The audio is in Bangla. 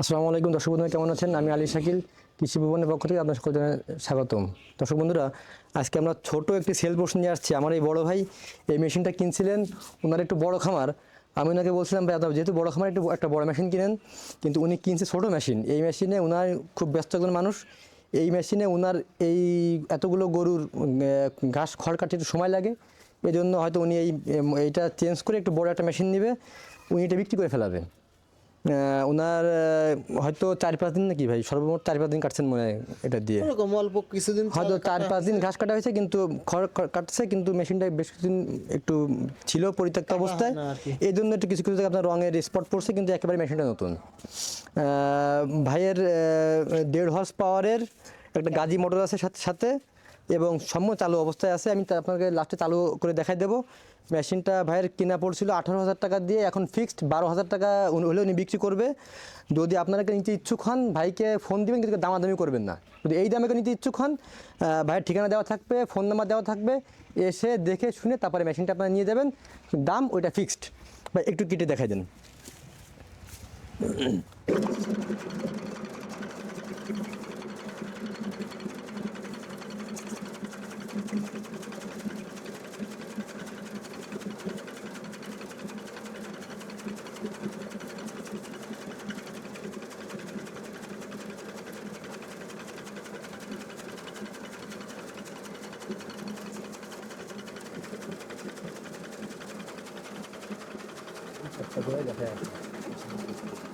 আসসালামু আলাইকুম, দর্শক বন্ধুরা, কেমন আছেন? আমি আলী শাকিল, কৃষি ভবনের পক্ষ থেকে আপনার সকলকে স্বাগতম। দর্শক বন্ধুরা, আজকে আমরা ছোট একটি সেল পোর্স নিয়ে আসছি। আমার এই বড় ভাই এই মেশিনটা কিনছিলেন ওনার একটু বড় খামার। আমি ওনাকে বলছিলাম, ভাই যেহেতু বড় খামার, একটু, একটা বড় মেশিন কিনেন। কিন্তু উনি কিনছে ছোট মেশিন। এই মেশিনে ওনার খুব ব্যস্ত একজন মানুষ। এই মেশিনে ওনার এই এতগুলো গরুর ঘাস খড় কাটতে একটু সময় লাগে। এই জন্য হয়তো উনি এই এইটা চেঞ্জ করে একটু বড় একটা মেশিন নেবে। উনি এটা বিক্রি করে ফেলাবে ওনার হয়তো চার পাঁচ দিন নাকি ভাই? সর্বমোট চার পাঁচ দিন কাটছেন মনে হয় এটা দিয়ে। এরকম অল্প কিছুদিন হয়তো চার পাঁচ দিন ঘাস কাটা হয়েছে কিন্তু খড় কাটছে কিন্তু মেশিনটা বেশ কিছুদিন একটু ছিল পরিত্যক্ত অবস্থায়। এই জন্য একটু কিছু কিছু আপনার রঙের স্পট পড়ছে কিন্তু একেবারে মেশিনটা নতুন। ভাইয়ের দেড় হর্স পাওয়ারের একটা গাজি মোটর আছে সাথে সাথে। এবং সম্য চালু অবস্থায় আছে। আমি আপনাকে লাস্টে চালু করে দেখাই দেবো। মেশিনটা ভাইয়ের কেনা পড়ছিল আঠারো হাজার টাকা দিয়ে, এখন ফিক্সড বারো হাজার টাকা হলে উনি বিক্রি করবে। যদি আপনারা নিতে ইচ্ছুক হন, ভাইকে ফোন দিবেন, কিন্তু দামাদামি করবেন না। যদি এই দামে নিতে ইচ্ছুক হন ভাইয়ের ঠিকানা দেওয়া থাকবে ফোন নাম্বার দেওয়া থাকবে, এসে দেখে শুনে তারপরে মেশিনটা আপনারা নিয়ে যাবেন। দাম ওইটা ফিক্সড বা একটু কেটে দেখাই দেন। That's a good effect.